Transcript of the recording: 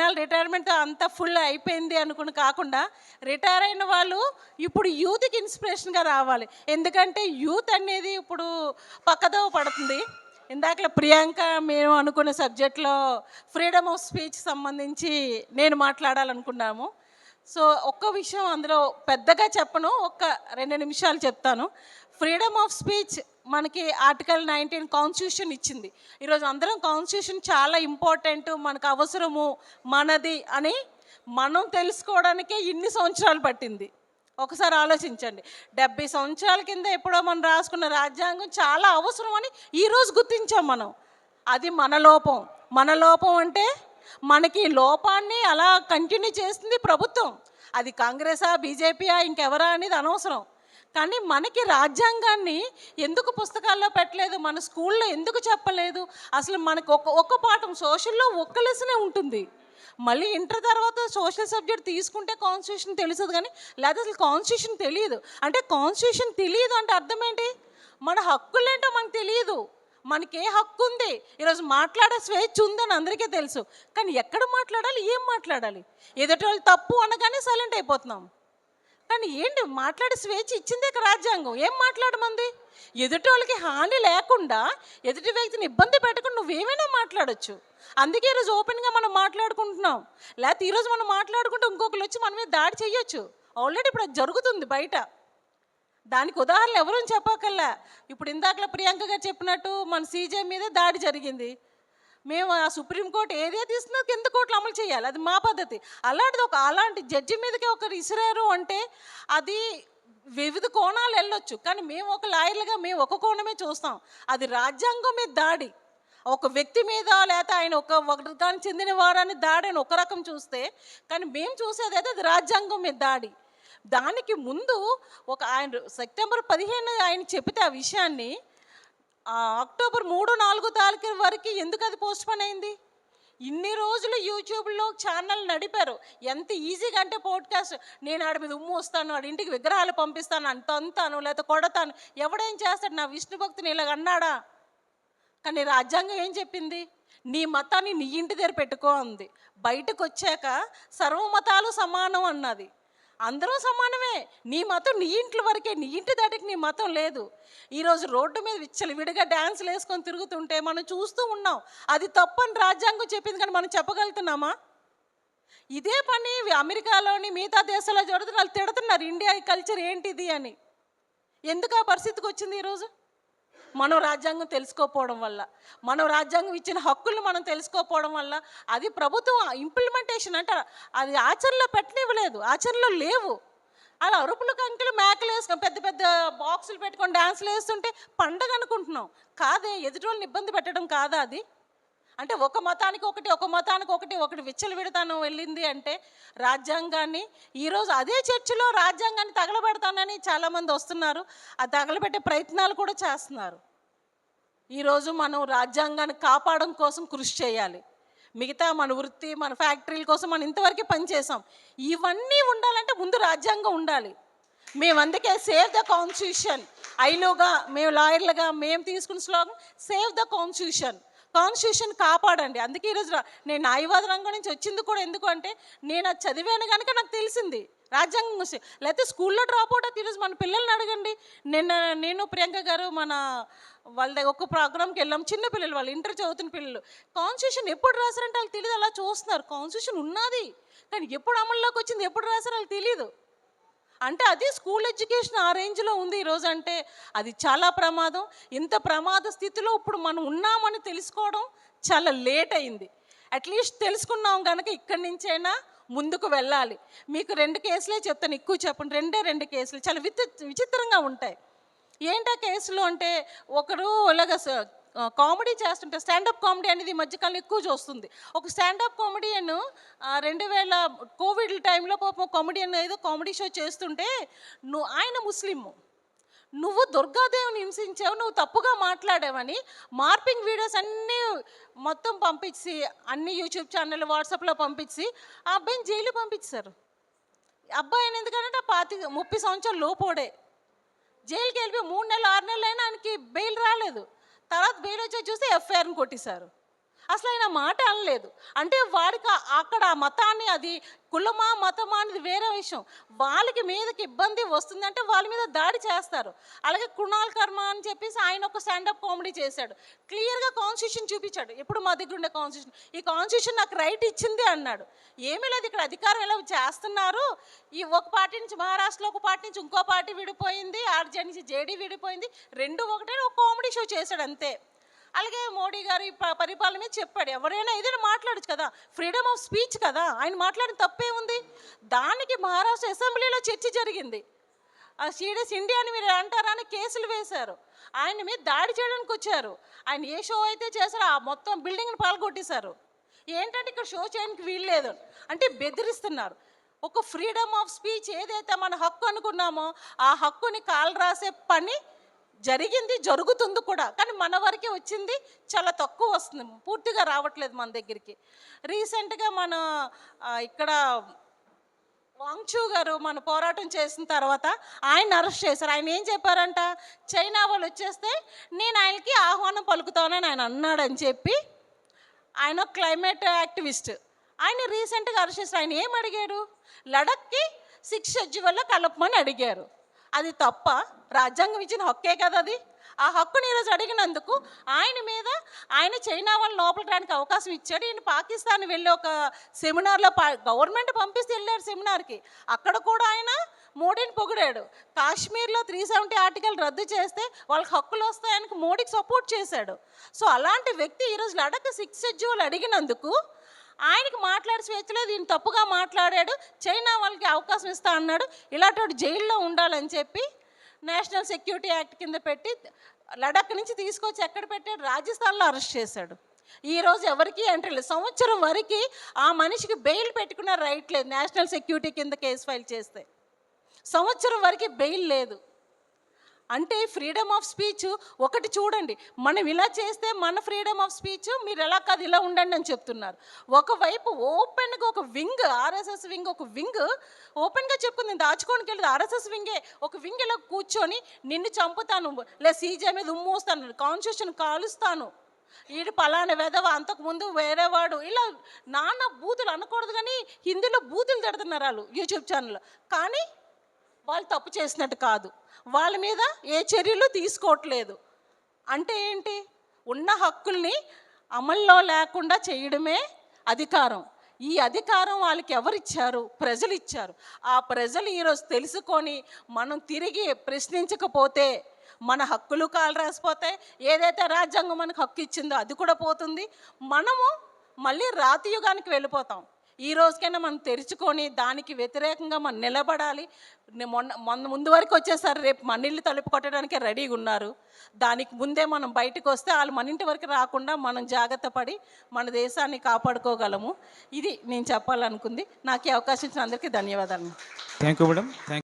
ఇన్నాళ్ళు రిటైర్మెంట్ అంతా ఫుల్ అయిపోయింది అనుకుని కాకుండా రిటైర్ అయిన వాళ్ళు ఇప్పుడు యూత్కి ఇన్స్పిరేషన్గా రావాలి. ఎందుకంటే యూత్ అనేది ఇప్పుడు పక్కదో పడుతుంది. ఇందాక ప్రియాంక మేము అనుకున్న సబ్జెక్ట్లో ఫ్రీడమ్ ఆఫ్ స్పీచ్ సంబంధించి నేను మాట్లాడాలనుకున్నాము. సో ఒక్క విషయం అందులో పెద్దగా చెప్పను ఒక్క రెండు నిమిషాలు చెప్తాను. ఫ్రీడమ్ ఆఫ్ స్పీచ్ మనకి ఆర్టికల్ నైన్టీన్ కాన్స్టిట్యూషన్ ఇచ్చింది. ఈరోజు అందరం కాన్స్టిట్యూషన్ చాలా ఇంపార్టెంట్ మనకు అవసరము మనది అని మనం తెలుసుకోవడానికే ఇన్ని సంవత్సరాలు పట్టింది. ఒకసారి ఆలోచించండి. డెబ్బై సంవత్సరాల కింద ఎప్పుడో మనం రాసుకున్న రాజ్యాంగం చాలా అవసరం అని ఈరోజు గుర్తించాం మనం. అది మన లోపం. మన లోపం అంటే మనకి లోపాన్ని అలా కంటిన్యూ చేస్తుంది ప్రభుత్వం. అది కాంగ్రెసా బీజేపీయా ఇంకెవరా అనేది అనవసరం. కానీ మనకి రాజ్యాంగాన్ని ఎందుకు పుస్తకాల్లో పెట్టలేదు? మన స్కూల్లో ఎందుకు చెప్పలేదు? అసలు మనకు ఒక ఒక్క పాఠం సోషల్లో ఒక్క లెసనే ఉంటుంది. మళ్ళీ ఇంటర్ తర్వాత సోషల్ సబ్జెక్ట్ తీసుకుంటే కాన్స్టిట్యూషన్ తెలుస్తుంది కానీ లేదా అసలు కాన్స్టిట్యూషన్ తెలియదు. అంటే కాన్స్టిట్యూషన్ తెలియదు అంటే అర్థం ఏంటి? మన హక్కులేంటో మనకు తెలియదు. మనకి ఏ హక్కు ఉంది. ఈరోజు మాట్లాడే స్వేచ్ఛ ఉందని అందరికీ తెలుసు. కానీ ఎక్కడ మాట్లాడాలి? ఏం మాట్లాడాలి? ఎదుటి వాళ్ళు తప్పు అనగానే సైలెంట్ అయిపోతున్నాం. కానీ ఏంటి మాట్లాడే స్వేచ్ఛ ఇచ్చిందే ఇక రాజ్యాంగం? ఏం మాట్లాడమంది? ఎదుటి వాళ్ళకి హాని లేకుండా ఎదుటి వ్యక్తిని ఇబ్బంది పెట్టకుండా నువ్వేమైనా మాట్లాడొచ్చు. అందుకే ఈరోజు ఓపెన్గా మనం మాట్లాడుకుంటున్నాం. లేకపోతే ఈరోజు మనం మాట్లాడుకుంటే ఇంకొకరు వచ్చి మన మీద దాడి చేయొచ్చు ఆల్రెడీ ఇప్పుడు అది జరుగుతుంది బయట. దానికి ఉదాహరణ ఎవరూ చెప్పకల్లా ఇప్పుడు ఇందాకలా ప్రియాంక గారు చెప్పినట్టు మన సీజే మీద దాడి జరిగింది. మేము ఆ సుప్రీంకోర్టు ఏదే తీసినా కింద కోర్టులు అమలు చేయాలి. అది మా పద్ధతి. అలాంటిది ఒక అలాంటి జడ్జి మీదకి ఒకరు ఇసిరారు అంటే అది వివిధ కోణాలు వెళ్ళొచ్చు. కానీ మేము ఒక లాయర్లుగా మేము ఒక కోణమే చూస్తాం. అది రాజ్యాంగం మీద దాడి. ఒక వ్యక్తి మీద లేకపోతే ఆయన ఒక వర్గానికి చెందిన వారని దాడి అని ఒక రకం చూస్తే కానీ మేము చూసేది అయితే అది రాజ్యాంగం మీద దాడి. దానికి ముందు ఒక ఆయన సెప్టెంబర్ పదిహేను ఆయన చెబితే ఆ విషయాన్ని అక్టోబర్ మూడు నాలుగు తారీఖు వరకు ఎందుకు అది పోస్ట్ పోన్ అయింది? ఇన్ని రోజులు యూట్యూబ్లో ఛానల్ నడిపారు. ఎంత ఈజీగా అంటే పోడ్కాస్ట్ నేను ఆడి మీద ఉమ్ము వస్తాను ఆడి ఇంటికి విగ్రహాలు పంపిస్తాను అంత అంతాను లేకపోతే కొడతాను. ఎవడేం చేస్తాడు? నా విష్ణు భక్తిని ఇలాగ అన్నాడా? కానీ రాజ్యాంగం ఏం చెప్పింది? నీ మతాన్ని నీ ఇంటి దగ్గర పెట్టుకో అంది. బయటకు వచ్చాక సర్వమతాలు సమానం అన్నది. అందరూ సమానమే. నీ మతం నీ ఇంట్లో వరకే నీ ఇంటి దాటికి నీ మతం లేదు. ఈరోజు రోడ్డు మీద విచ్చలు విడిగా డ్యాన్సులు వేసుకొని తిరుగుతుంటే మనం చూస్తూ ఉన్నాం. అది తప్పని రాజ్యాంగం చెప్పింది కానీ మనం చెప్పగలుగుతున్నామా? ఇదే పని అమెరికాలోని మిగతా దేశాల్లో జరుగుతున్న వాళ్ళు తిడుతున్నారు. ఇండియా కల్చర్ ఏంటిది అని. ఎందుకు ఆ పరిస్థితికి వచ్చింది ఈరోజు? మనం రాజ్యాంగం తెలుసుకోపోవడం వల్ల మనం రాజ్యాంగం ఇచ్చిన హక్కులు మనం తెలుసుకోకపోవడం వల్ల అది ప్రభుత్వం ఇంప్లిమెంటేషన్ అంటే అది ఆచరణలో పెట్టనివ్వలేదు ఆచరణలో లేవు. అలా అరుపులు కంకులు మేకలు వేసుకొని పెద్ద పెద్ద బాక్సులు పెట్టుకొని డ్యాన్సులు వేస్తుంటే పండగ అనుకుంటున్నాం. కాదే ఎదుటి వాళ్ళని ఇబ్బంది పెట్టడం కాదా అది? అంటే ఒక మతానికి ఒకటి ఒక మతానికి ఒకటి ఒకటి విచ్చలు విడతాను వెళ్ళింది అంటే రాజ్యాంగాన్ని ఈరోజు అదే చర్చిలో రాజ్యాంగాన్ని తగలబెడతానని చాలామంది వస్తున్నారు. ఆ తగలబెట్టే ప్రయత్నాలు కూడా చేస్తున్నారు. ఈరోజు మనం రాజ్యాంగాన్ని కాపాడడం కోసం కృషి చేయాలి. మిగతా మన వృత్తి మన ఫ్యాక్టరీల కోసం మనం ఇంతవరకు పనిచేసాం ఇవన్నీ ఉండాలంటే ముందు రాజ్యాంగం ఉండాలి. మేము అందుకే సేవ్ ద కాన్స్టిట్యూషన్. ఐలోగా మేము లాయర్లుగా మేము తీసుకున్న slogan save the constitution. Constitution కాపాడండి. అందుకే ఈరోజు నేను న్యాయవాద రంగం నుంచి వచ్చింది కూడా ఎందుకు అంటే నేను అది చదివాను కనుక నాకు తెలిసింది. రాజ్యాంగం గురించి లేకపోతే స్కూల్లో డ్రాప్ అవుట్ అయితే ఈరోజు మన పిల్లల్ని అడగండి. నిన్న నేను ప్రియాంక గారు మన వాళ్ళ దగ్గర ఒక ప్రోగ్రామ్కి వెళ్ళాం. చిన్న పిల్లలు వాళ్ళు ఇంటర్ చదువుతున్న పిల్లలు. కాన్స్టిట్యూషన్ ఎప్పుడు రాశారంటే వాళ్ళు తెలియదు అలా చూస్తున్నారు. కాన్స్టిట్యూషన్ ఉన్నది. కానీ ఎప్పుడు అమల్లోకి వచ్చింది ఎప్పుడు రాశారు వాళ్ళు తెలియదు. అంటే అది స్కూల్ ఎడ్యుకేషన్ ఆ రేంజ్లో ఉంది ఈరోజు అంటే అది చాలా ప్రమాదం. ఇంత ప్రమాద స్థితిలో ఇప్పుడు మనం ఉన్నామని తెలుసుకోవడం చాలా లేట్ అయింది. అట్లీస్ట్ తెలుసుకున్నాం కనుక ఇక్కడి నుంచైనా ముందుకు వెళ్ళాలి. మీకు రెండు కేసులే చెప్తాను ఎక్కువ చెప్పండి రెండే రెండు కేసులు చాలా విచిత్రంగా ఉంటాయి. ఏంటా కేసులు అంటే ఒకరు ఇలాగ కామెడీ చేస్తుంటే స్టాండప్ కామెడీ అనేది ఈ మధ్యకాలం ఎక్కువ చూస్తుంది. ఒక స్టాండప్ కామెడియన్ రెండు వేల కోవిడ్ టైంలో పాపం కామెడియన్ ఏదో కామెడీ షో చేస్తుంటే నువ్వు ఆయన ముస్లిము. నువ్వు దుర్గాదేవిని హింసించావు నువ్వు తప్పుగా మాట్లాడావని మార్పింగ్ వీడియోస్ అన్నీ మొత్తం పంపించి అన్ని యూట్యూబ్ ఛానల్ వాట్సాప్లో పంపించి ఆ అబ్బాయిని జైలు పంపించారు. అబ్బాయి అని ఎందుకంటే పాతి ముప్పై సంవత్సరాలు లోపోడే. జైలుకి వెళ్ళిపోయి మూడు నెలలు ఆరు నెలలు అయినా ఆయనకి బెయిల్ రాలేదు. తర్వాత బెయిల్ వచ్చి చూసి ఎఫ్ఐఆర్ని కొట్టేశారు. అసలు ఆయన మాట అనలేదు. అంటే వాడికి అక్కడ ఆ మతాన్ని అది కులమా మతమా అనేది వేరే విషయం. వాళ్ళకి మీదకి ఇబ్బంది వస్తుందంటే వాళ్ళ మీద దాడి చేస్తారు. అలాగే కుణాల్ కర్మ అని చెప్పేసి ఆయన ఒక స్టాండప్ కామెడీ చేశాడు. క్లియర్గా కాన్స్టిట్యూషన్ చూపించాడు. ఎప్పుడు మా దగ్గర ఉండే కాన్స్టిట్యూషన్ ఈ కాన్స్టిట్యూషన్ నాకు రైట్ ఇచ్చింది అన్నాడు. ఏమీ లేదు ఇక్కడ అధికారం ఎలా చేస్తున్నారు? ఈ ఒక పార్టీ నుంచి మహారాష్ట్రలో ఒక పార్టీ నుంచి ఇంకో పార్టీ విడిపోయింది. ఆర్జే నుంచి జేడీ విడిపోయింది. రెండు ఒకటే ఒక కామెడీ షో చేశాడు అంతే. అలాగే మోడీ గారి పరిపాలన మీద చెప్పాడు. ఎవరైనా ఏదైనా మాట్లాడచ్చు కదా. ఫ్రీడమ్ ఆఫ్ స్పీచ్ కదా. ఆయన మాట్లాడిన తప్పే ఉంది. దానికి మహారాష్ట్ర అసెంబ్లీలో చర్చ జరిగింది. ఆ సీరియస్ ఇండియా అని మీరు అంటారా అని కేసులు వేశారు. ఆయన మీద దాడి చేయడానికి వచ్చారు. ఆయన ఏ షో అయితే చేశారో ఆ మొత్తం బిల్డింగ్ని పాల్గొట్టేశారు. ఏంటంటే ఇక్కడ షో చేయడానికి వీల్లేదు అంటే బెదిరిస్తున్నారు. ఒక ఫ్రీడమ్ ఆఫ్ స్పీచ్ ఏదైతే మన హక్కు అనుకున్నామో ఆ హక్కుని కాలు రాసే పని జరిగింది జరుగుతుంది కూడా. కానీ మన వరకే వచ్చింది చాలా తక్కువ వస్తుంది. పూర్తిగా రావట్లేదు మన దగ్గరికి. రీసెంట్గా మన ఇక్కడ వాంగ్చూ గారు మన పోరాటం చేసిన తర్వాత ఆయన అరెస్ట్ చేశారు. ఆయన ఏం చెప్పారంట? చైనా వాళ్ళు వచ్చేస్తే నేను ఆయనకి ఆహ్వానం పలుకుతానని ఆయన అన్నాడని చెప్పి ఆయన క్లైమేట్ యాక్టివిస్ట్. ఆయన రీసెంట్గా అరెస్ట్ చేశారు. ఆయన ఏం అడిగారు? లడక్కి సిక్స్ షెడ్యూల్లో కలపమని అడిగారు. అది తప్ప రాజ్యాంగం ఇచ్చిన హక్కే కదా అది? ఆ హక్కుని ఈరోజు అడిగినందుకు ఆయన మీద ఆయన చైనా వాళ్ళు లోపలడానికి అవకాశం ఇచ్చాడు. ఈయన పాకిస్తాన్ వెళ్ళి ఒక సెమినార్లో గవర్నమెంట్ పంపిస్తే వెళ్ళారు సెమినార్కి. అక్కడ కూడా ఆయన మోడీని పొగిడాడు. కాశ్మీర్లో త్రీ సెవెంటీ ఆర్టికల్ రద్దు చేస్తే వాళ్ళకి హక్కులు వస్తాయని మోడీకి సపోర్ట్ చేశాడు. సో అలాంటి వ్యక్తి ఈరోజు లడక్ సిక్స్ షెడ్యూల్ అడిగినందుకు ఆయనకి మాట్లాడే స్వేచ్ఛ లేదు ఈయన తప్పుగా మాట్లాడాడు చైనా వాళ్ళకి అవకాశం ఇస్తా అన్నాడు ఇలాంటి జైల్లో ఉండాలని చెప్పి నేషనల్ సెక్యూరిటీ యాక్ట్ కింద పెట్టి లడక్ నుంచి తీసుకొచ్చి ఎక్కడ పెట్టాడు? రాజస్థాన్లో అరెస్ట్ చేశాడు. ఈరోజు ఎవరికీ ఎవరికి ఎంట్రీ లేదు. సంవత్సరం వరకు ఆ మనిషికి బెయిల్ పెట్టుకున్న రైట్ లేదు నేషనల్ సెక్యూరిటీ కింద కేసు ఫైల్ చేస్తే. సంవత్సరం వరకు బెయిల్ లేదు. అంటే ఫ్రీడమ్ ఆఫ్ స్పీచ్ ఒకటి చూడండి. మనం ఇలా చేస్తే మన ఫ్రీడమ్ ఆఫ్ స్పీచ్ మీరు ఎలా కాదు ఇలా ఉండండి అని చెప్తున్నారు. ఒకవైపు ఓపెన్గా ఒక వింగ్ ఆర్ఎస్ఎస్ వింగ్ ఒక వింగ్ ఓపెన్గా చెప్పుకుంది నేను దాచుకోనికి వెళ్ళదు. ఆర్ఎస్ఎస్ వింగే ఒక వింగ్ ఇలా కూర్చొని నిన్ను చంపుతాను. లే సీజే మీద ఉమ్మూస్తాను కాన్స్టిట్యూషన్ కాలుస్తాను. ఈడు పలానా వెధవ అంతకుముందు వేరేవాడు. ఇలా నాన్న బూతులు అనకూడదు కానీ హిందీలో బూతులు తిడుతున్నారు వాళ్ళు యూట్యూబ్ ఛానల్లో కానీ వాళ్ళు తప్పు చేసినట్టు కాదు. వాళ్ళ మీద ఏ చర్యలు తీసుకోవట్లేదు. అంటే ఏంటి? ఉన్న హక్కుల్ని అమల్లో లేకుండా చేయడమే అధికారం. ఈ అధికారం వాళ్ళకి ఎవరిచ్చారు? ప్రజలు ఇచ్చారు ఆ ప్రజలు ఈరోజు తెలుసుకొని మనం తిరిగి ప్రశ్నించకపోతే మన హక్కులు కాలు రాసిపోతాయి ఏదైతే రాజ్యాంగం మనకు హక్కు ఇచ్చిందో అది కూడా పోతుంది. మనము మళ్ళీ రాతియుగానికి వెళ్ళిపోతాం. ఈ రోజుకైనా మనం తెరుచుకొని దానికి వ్యతిరేకంగా మనం నిలబడాలి. మొన్న మొన్న ముందు వరకు వచ్చేసారి రేపు మన ఇల్లు తలుపు కొట్టడానికి రెడీగా ఉన్నారు. దానికి ముందే మనం బయటకు వస్తే వాళ్ళు మన ఇంటి వరకు రాకుండా మనం జాగ్రత్త పడి మన దేశాన్ని కాపాడుకోగలము. ఇది నేను చెప్పాలనుకుంది. నాకు ఈ అవకాశం ఇచ్చిన అందరికీ ధన్యవాదాలు. Thank you madam thank